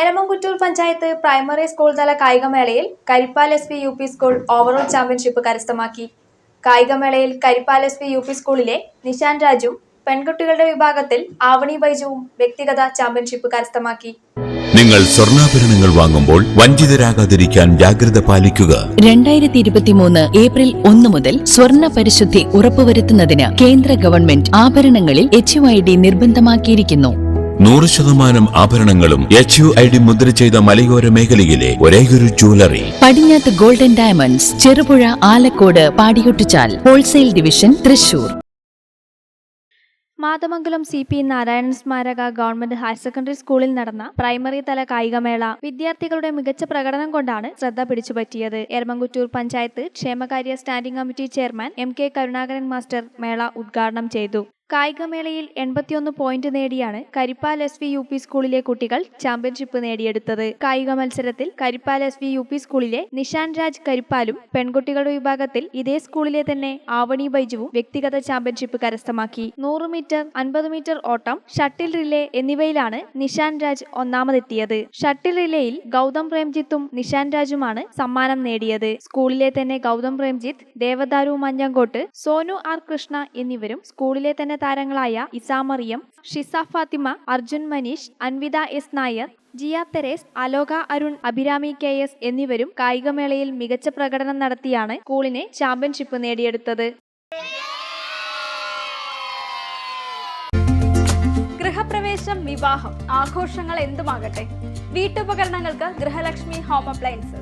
Eramamkuttoor panchayat primary school തല കായികമേളയിൽ Karippal S P U P school overall championship കരസ്ഥമാക്കി. കായികമേളയിൽ Karippal S P U P സ്കൂളിലെ നിഷാൻ രാജും പെൺകുട്ടികളുടെ വിഭാഗത്തിൽ ആവണി ബൈജുവും വ്യക്തിഗത ചാമ്പ്യൻഷിപ്പ് കരസ്ഥമാക്കി. നിങ്ങൾ സ്വർണാഭരണങ്ങൾ വാങ്ങുമ്പോൾ വഞ്ചിതരാകാതിരിക്കാൻ ജാഗ്രത പാലിക്കുക. രണ്ടായിരത്തി ഇരുപത്തിമൂന്ന് ഏപ്രിൽ ഒന്ന് മുതൽ സ്വർണ പരിശുദ്ധി ഉറപ്പുവരുത്തുന്നതിന് കേന്ദ്ര ഗവൺമെന്റ് ആഭരണങ്ങളിൽ എച്ച് ഐ ഡി നിർബന്ധമാക്കിയിരിക്കുന്നു. നൂറ് ശതമാനം ആഭരണങ്ങളും എച്ച് യു ഐ ഡി മുദ്ര ചെയ്ത മലയോര മേഖലയിലെ ഒരേയൊരു jewellery Padinjath golden diamonds Cherupuzha Alakode Padiyottuchal wholesale division Thrissur. Mathamangalam C P Narayanan സ്മാരക ഗവൺമെന്റ് ഹയർ സെക്കൻഡറി സ്കൂളിൽ നടന്ന പ്രൈമറി തല കായികമേള വിദ്യാർത്ഥികളുടെ മികച്ച പ്രകടനം കൊണ്ടാണ് ശ്രദ്ധ പിടിച്ചുപറ്റിയത്. എരമംകുറ്റൂർ പഞ്ചായത്ത് ക്ഷേമകാര്യ standing committee chairman M K Karunakaran master മേള ഉദ്ഘാടനം ചെയ്തു. കായികമേളയിൽ എൺപത്തിയൊന്ന് പോയിന്റ് നേടിയാണ് Karippal S V U P സ്കൂളിലെ കുട്ടികൾ ചാമ്പ്യൻഷിപ്പ് നേടിയെടുത്തത്. കായിക മത്സരത്തിൽ Karippal S V U P സ്കൂളിലെ നിഷാൻ രാജ് കരിപ്പാലും പെൺകുട്ടികളുടെ വിഭാഗത്തിൽ ഇതേ സ്കൂളിലെ തന്നെ ആവണി ബൈജുവും വ്യക്തിഗത ചാമ്പ്യൻഷിപ്പ് കരസ്ഥമാക്കി. നൂറ് മീറ്റർ അൻപത് മീറ്റർ ഓട്ടം ഷട്ടിൽ റിലേ എന്നിവയിലാണ് നിഷാൻ രാജ് ഒന്നാമതെത്തിയത്. ഷട്ടിൽ റിലേയിൽ ഗൗതം പ്രേംജിത്തും നിഷാൻ രാജുമാണ് സമ്മാനം നേടിയത്. സ്കൂളിലെ തന്നെ ഗൗതം പ്രേംജിത്ത് ദേവദാരു മഞ്ഞങ്കോട്ട് സോനു ആർ കൃഷ്ണ എന്നിവരും സ്കൂളിലെ തന്നെ താരങ്ങളായ Isamariyam Shisa Fathima Arjun Manish Anvitha S Nair Jiya Theres Aloka Arun Abhirami K S എന്നിവരും കായികമേളയിൽ മികച്ച പ്രകടനം നടത്തിയാണ് സ്കൂളിനെ ചാമ്പ്യൻഷിപ്പ് നേടിയെടുത്തത്. ഗൃഹപ്രവേശം വിവാഹം. ആഘോഷങ്ങൾ എന്തുമാകട്ടെ? വീട്ടുപകരണങ്ങൾക്ക് ഗൃഹലക്ഷ്മി ഹോം അപ്ലയൻസസ്.